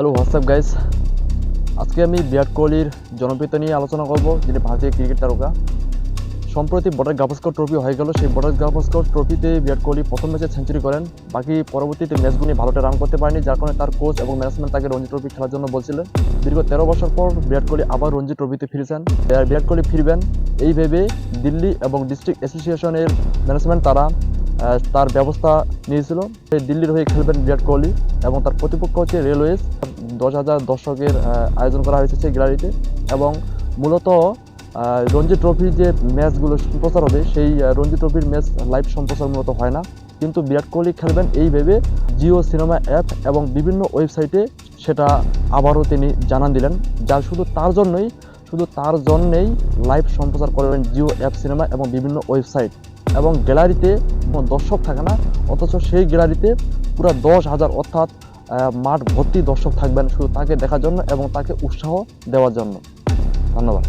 Hello WhatsApp guys আজকে আমি বিরাট কোহলির জনপ্রিয়তা নিয়ে আলোচনা করব, যিনি ভারতীয় ক্রিকেট তারকা। সম্প্রতি বর্ডার গাভাস্কর ট্রফি হয়ে গেল। সেই বর্ডার গাভাস্কর ট্রফিতে বিরাট কোহলি প্রথম ম্যাচে সেঞ্চুরি করেন। বাকি পরবর্তীতে ম্যাচগুলি ভালোটা রান করতে পারেনি, যার কারণে তার কোচ এবং ম্যানেজমেন্ট তাকে রঞ্জি ট্রফি খেলার জন্য বলছিলেন দীর্ঘ তেরো বছর পর বিরাট কোহলি আবার রঞ্জি ট্রফিতে ফিরেছেন। বিরাট কোহলি ফিরবেন, এই ভেবে দিল্লি এবং ডিস্ট্রিক্ট অ্যাসোসিয়েশনের ম্যানেজমেন্ট তারা তার ব্যবস্থা নিয়েছিল। দিল্লির হয়ে খেলবেন বিরাট কোহলি এবং তার প্রতিপক্ষ হচ্ছে রেলওয়েজ। দশ হাজার দর্শকের আয়োজন করা হয়েছে সেই গ্যালারিতে এবং মূলত রঞ্জি ট্রফির যে ম্যাচগুলো সম্প্রচার হবে, সেই রঞ্জি ট্রফির ম্যাচ লাইভ সম্প্রচার মূলত হয় না। কিন্তু বিরাট কোহলি খেলবেন এই ভেবে জিও সিনেমা অ্যাপ এবং বিভিন্ন ওয়েবসাইটে সেটা আবারও তিনি জানান দিলেন। যা শুধু তার জন্যই, শুধু তার জন্যেই লাইভ সম্প্রচার করবেন জিও অ্যাপ সিনেমা এবং বিভিন্ন ওয়েবসাইট। এবং গ্যালারিতে কোনো দর্শক থাকে না, অথচ সেই গ্যালারিতে পুরো দশ হাজার অর্থাৎ মাঠ ভর্তি দর্শক থাকবেন শুধু তাকে দেখার জন্য এবং তাকে উৎসাহ দেওয়ার জন্য। ধন্যবাদ।